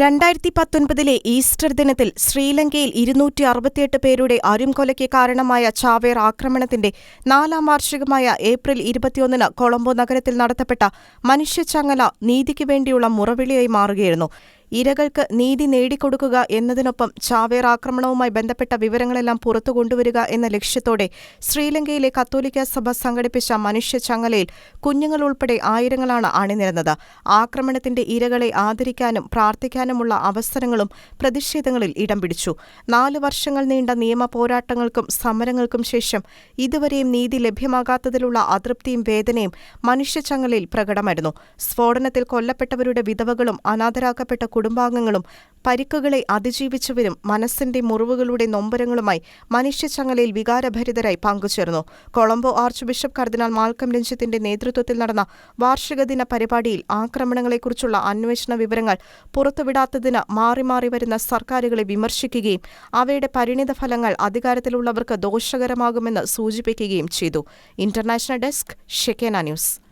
രണ്ടായിരത്തി പത്തൊൻപതിലെ ഈസ്റ്റർ ദിനത്തിൽ ശ്രീലങ്കയിൽ ഇരുന്നൂറ്റി അറുപത്തിയെട്ട് പേരുടെ അരുംകൊലയ്ക്ക് കാരണമായ ചാവേർ ആക്രമണത്തിന്റെ നാലാം വാർഷികമായ ഏപ്രിൽ ഇരുപത്തിയൊന്നിന് കൊളംബോ നഗരത്തിൽ നടത്തപ്പെട്ട മനുഷ്യച്ചങ്ങല നീതിക്ക് വേണ്ടിയുള്ള മുറവിളിയായി മാറുകയായിരുന്നു. ഇരകൾക്ക് നീതി നേടിക്കൊടുക്കുക എന്നതിനൊപ്പം ചാവേർ ആക്രമണവുമായി ബന്ധപ്പെട്ട വിവരങ്ങളെല്ലാം പുറത്തു കൊണ്ടുവരിക എന്ന ലക്ഷ്യത്തോടെ ശ്രീലങ്കയിലെ കത്തോലിക്ക സഭ സംഘടിപ്പിച്ച മനുഷ്യച്ചങ്ങലയിൽ കുഞ്ഞുങ്ങൾ ഉൾപ്പെടെ ആയിരങ്ങളാണ് അണിനിരന്നത്. ആക്രമണത്തിന്റെ ഇരകളെ ആദരിക്കാനും പ്രാർത്ഥിക്കാനുമുള്ള അവസരങ്ങളും പ്രതിഷേധങ്ങളിൽ ഇടം പിടിച്ചു. നാല് വർഷങ്ങൾ നീണ്ട നിയമ പോരാട്ടങ്ങൾക്കും സമരങ്ങൾക്കും ശേഷം ഇതുവരെയും നീതി ലഭ്യമാകാത്തതിലുള്ള അതൃപ്തിയും വേദനയും മനുഷ്യചങ്ങലയിൽ പ്രകടമായിരുന്നു. സ്ഫോടനത്തിൽ കൊല്ലപ്പെട്ടവരുടെ വിധവകളും അനാഥരാക്കപ്പെട്ട കുടുംബാംഗങ്ങളും പരിക്കുകളെ അതിജീവിച്ചവരും മനസ്സിന്റെ മുറിവുകളുടെ നൊമ്പരങ്ങളുമായി മനുഷ്യച്ചങ്ങലയിൽ വികാരഭരിതരായി പങ്കുചേർന്നു. കൊളംബോ ആർച്ച് ബിഷപ്പ് കർദിനാൾ മാൽക്കം രഞ്ജിത്തിന്റെ നേതൃത്വത്തിൽ നടന്ന വാർഷിക ദിന പരിപാടിയിൽ ആക്രമണങ്ങളെക്കുറിച്ചുള്ള അന്വേഷണ വിവരങ്ങൾ പുറത്തുവിടാത്തതിന് മാറി മാറി വരുന്ന സർക്കാരുകളെ വിമർശിക്കുകയും അവയുടെ പരിണിത ഫലങ്ങൾ അധികാരത്തിലുള്ളവർക്ക് ദോഷകരമാകുമെന്ന് സൂചിപ്പിക്കുകയും ചെയ്തു. International desk Shekinah news.